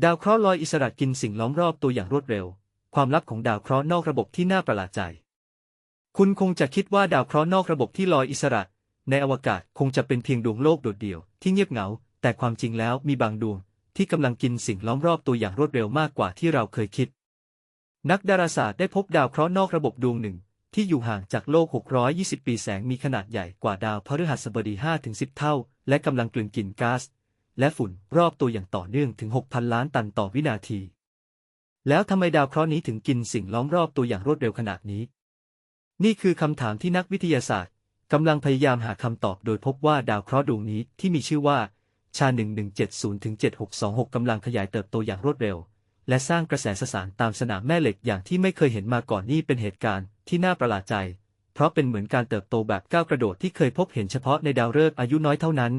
ดาวเคราะห์ลอยอิสระกินสิ่งล้อมรอบตัวอย่างรวดเร็ว ความลับของดาวเคราะห์นอกระบบที่น่าประหลาดใจ คุณคงจะคิดว่าดาวเคราะห์นอกระบบที่ลอยอิสระ ในอวกาศคงจะเป็นเพียงดวงโลกโดดเดี่ยวที่เงียบเหงา แต่ความจริงแล้วมีบางดวง ที่กำลังกินสิ่งล้อมรอบตัวอย่างรวดเร็วมากกว่าที่เราเคยคิด นักดาราศาสตร์ได้พบดาวเคราะห์นอกระบบดวงหนึ่ง ที่อยู่ห่างจากโลก 620 ปีแสงมีขนาดใหญ่กว่าดาวพฤหัสบดี 5-10 เท่า และกำลังกลืนกินก๊าซ และฝุ่นรอบตัวอย่างต่อเนื่องถึง 6,000 ล้านตันต่อวินาที แล้วทำไมดาวเคราะห์นี้ถึงกินสิ่งล้อมรอบตัวอย่างรวดเร็วขนาดนี้ นี่คือคำถามที่นักวิทยาศาสตร์กำลังพยายามหาคำตอบโดยพบว่าดาวเคราะห์ดวงนี้ที่มีชื่อว่าชา 1170-7626กำลังขยายเติบโตอย่างรวดเร็ว และสร้างกระแสสสารตามสนามแม่เหล็กอย่างที่ไม่เคยเห็นมาก่อนนี่เป็นเหตุการณ์ที่น่าประหลาดใจ เพราะเป็นเหมือนการเติบโตแบบก้าวกระโดดที่เคยพบเห็นเฉพาะในดาวฤกษ์อายุน้อยเท่านั้น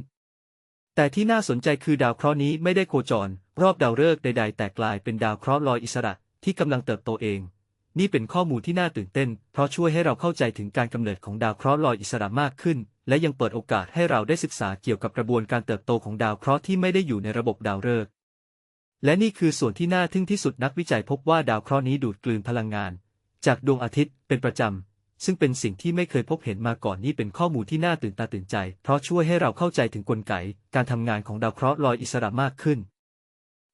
แต่ที่น่าสนใจคือดาวเคราะห์นี้ไม่ได้โคจร รอบดาวฤกษ์ใดๆ แต่กลายเป็นดาวเคราะห์ลอยอิสระที่กำลังเติบโตเอง นี่เป็นข้อมูลที่น่าตื่นเต้น เพราะช่วยให้เราเข้าใจถึงการกำเนิดของดาวเคราะห์ลอยอิสระมากขึ้น และยังเปิดโอกาสให้เราได้ศึกษาเกี่ยวกับกระบวนการเติบโตของดาวเคราะห์ที่ไม่ได้อยู่ในระบบดาวฤกษ์และนี่คือส่วนที่น่าทึ่งที่สุดนักวิจัยพบว่าดาวเคราะห์นี้ดูดกลืนพลังงาน จากดวงอาทิตย์เป็นประจำ ซึ่งเป็นสิ่งที่ไม่เคยพบเห็นมาก่อนนี่เป็นข้อมูลที่น่าตื่นตาตื่นใจ เพราะช่วยให้เราเข้าใจถึงกลไก การทำงานของดาวเคราะห์ลอยอิสระมากขึ้น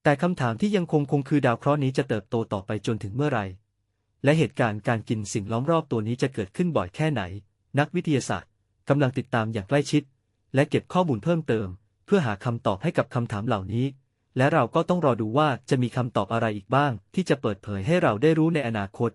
แต่คำถามที่ยังคงคงคือดาวเคราะห์นี้จะเติบโตต่อไปจนถึงเมื่อไรและเหตุการณ์การกินสิ่งล้อมรอบตัวนี้จะเกิดขึ้นบ่อยแค่ไหน นักวิทยาศาสตร์กำลังติดตามอย่างใกล้ชิด และเก็บข้อมูลเพิ่มเติม เพื่อหาคำตอบให้กับคำถามเหล่านี้ และเราก็ต้องรอดูว่าจะมีคำตอบอะไรอีกบ้าง ที่จะเปิดเผยให้เราได้รู้ในอนาคต